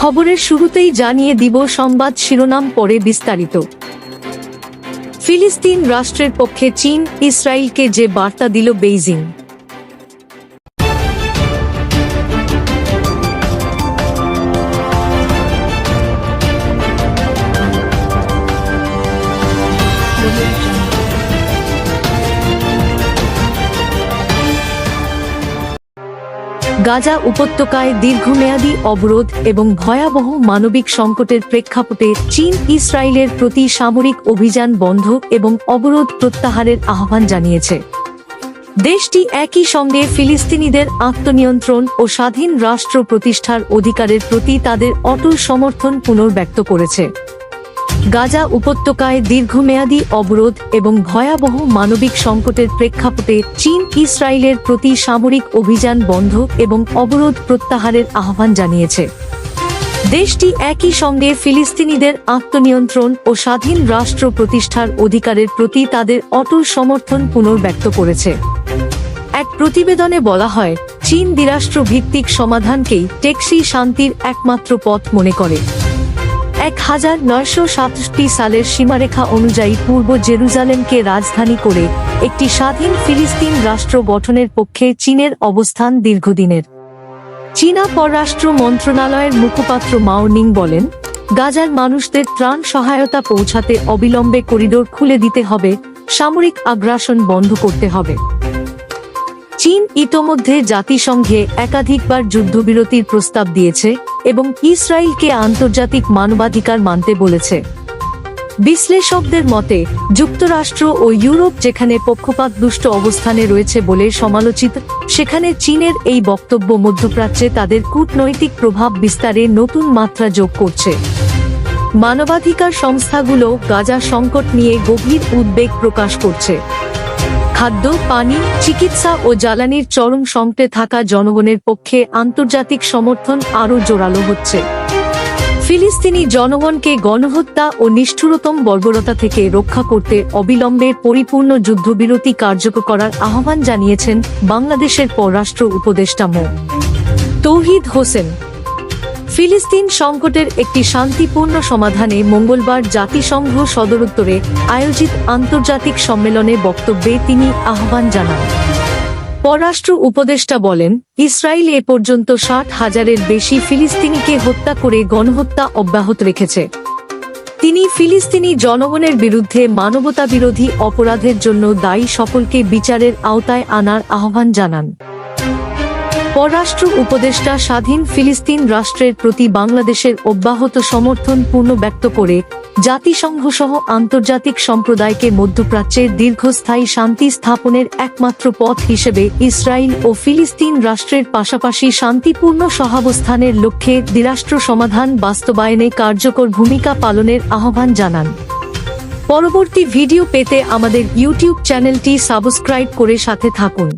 খবরের শুরুতেই জানিয়ে দিব সংবাদ শিরোনাম পরে বিস্তারিত। ফিলিস্তিন রাষ্ট্রের পক্ষে চীন, ইসরায়েলকে যে বার্তা দিল বেইজিং। গাজা উপত্যকায় দীর্ঘমেয়াদী অবরোধ এবং ভয়াবহ মানবিক সংকটের প্রেক্ষাপটে চীন ইসরায়েলের প্রতি সামরিক অভিযান বন্ধ এবং অবরোধ প্রত্যাহারের আহ্বান জানিয়েছে। দেশটি একই সঙ্গে ফিলিস্তিনিদের আত্মনিয়ন্ত্রণ ও স্বাধীন রাষ্ট্র প্রতিষ্ঠার অধিকারের প্রতি তাদের অটল সমর্থন পুনর্ব্যক্ত করেছে। গাজা উপত্যকায় দীর্ঘমেয়াদী অবরোধ এবং ভয়াবহ মানবিক সংকটের প্রেক্ষাপটে চীন ইসরায়েলের প্রতি সামরিক অভিযান বন্ধ এবং অবরোধ প্রত্যাহারের আহ্বান জানিয়েছে। দেশটি একই সঙ্গে ফিলিস্তিনিদের আত্মনিয়ন্ত্রণ ও স্বাধীন রাষ্ট্র প্রতিষ্ঠার অধিকারের প্রতি তাদের অটল সমর্থন পুনর্ব্যক্ত করেছে। এক প্রতিবেদনে বলা হয়, চীন দ্বিরাষ্ট্র ভিত্তিক সমাধানকেই টেকসি শান্তির একমাত্র পথ মনে করে। এক হাজার নয়শো সাতষট্টি সালের সীমারেখা অনুযায়ী পূর্ব জেরুজালেমকে রাজধানী করে একটি স্বাধীন ফিলিস্তিন রাষ্ট্র গঠনের পক্ষে চীনের অবস্থান দীর্ঘদিনের। চীনা পররাষ্ট্র মন্ত্রণালয়ের মুখপাত্র মাও নিং বলেন, গাজার মানুষদের ত্রাণ সহায়তা পৌঁছাতে অবিলম্বে করিডোর খুলে দিতে হবে, সামরিক আগ্রাসন বন্ধ করতে হবে। চীন ইতোমধ্যে জাতিসংঘে একাধিকবার যুদ্ধবিরতির প্রস্তাব দিয়েছে এবং ইসরায়েলকে আন্তর্জাতিক মানবাধিকার মানতে বলেছে। বিশ্লেষকদের মতে, যুক্তরাষ্ট্র ও ইউরোপ যেখানে পক্ষপাত দুষ্ট অবস্থানে রয়েছে বলে সমালোচিত, সেখানে চীনের এই বক্তব্য মধ্যপ্রাচ্যে তাদের কূটনৈতিক প্রভাব বিস্তারে নতুন মাত্রা যোগ করছে। মানবাধিকার সংস্থাগুলো গাজা সংকট নিয়ে গভীর উদ্বেগ প্রকাশ করছে। খাদ্য, পানি, চিকিৎসা ও জ্বালানির চরম সংকটে থাকা জনগণের পক্ষে আন্তর্জাতিক সমর্থন আরও জোরালো হচ্ছে। ফিলিস্তিনি জনগণকে গণহত্যা ও নিষ্ঠুরতম বর্বরতা থেকে রক্ষা করতে অবিলম্বে পরিপূর্ণ যুদ্ধবিরতি কার্যকর করার আহ্বান জানিয়েছেন বাংলাদেশের পররাষ্ট্র উপদেষ্টা মো। তৌহিদ হোসেন। ফিলিস্তিন সংকটের একটি শান্তিপূর্ণ সমাধানে মঙ্গলবার জাতিসংঘ সদরোত্তরে আয়োজিত আন্তর্জাতিক সম্মেলনে বক্তব্যে তিনি আহ্বান জানান। পররাষ্ট্র উপদেষ্টা বলেন, ইসরায়েল এ পর্যন্ত ষাট হাজারের বেশি ফিলিস্তিনিকে হত্যা করে গণহত্যা অব্যাহত রেখেছে। তিনি ফিলিস্তিনি জনগণের বিরুদ্ধে মানবতা বিরোধী অপরাধের জন্য দায়ী সকলকে বিচারের আওতায় আনার আহ্বান জানান। পররাষ্ট্র উপদেষ্টা স্বাধীন ফিলিস্তিন রাষ্ট্রের প্রতি বাংলাদেশের অব্যাহত সমর্থন পূর্ণ ব্যক্ত করে জাতিসংঘ সহ আন্তর্জাতিক সম্প্রদায়কে মধ্যপ্রাচ্যের দীর্ঘস্থায়ী শান্তি স্থাপনের একমাত্র পথ হিসেবে ইসরায়েল ও ফিলিস্তিন রাষ্ট্রের পাশাপাশি শান্তিপূর্ণ সহাবস্থানের লক্ষ্যে দ্বিরাষ্ট্র সমাধান বাস্তবায়নে কার্যকর ভূমিকা পালনের আহ্বান জানান। পরবর্তী ভিডিও পেতে আমাদের ইউটিউব চ্যানেলটি সাবস্ক্রাইব করে সাথে থাকুন।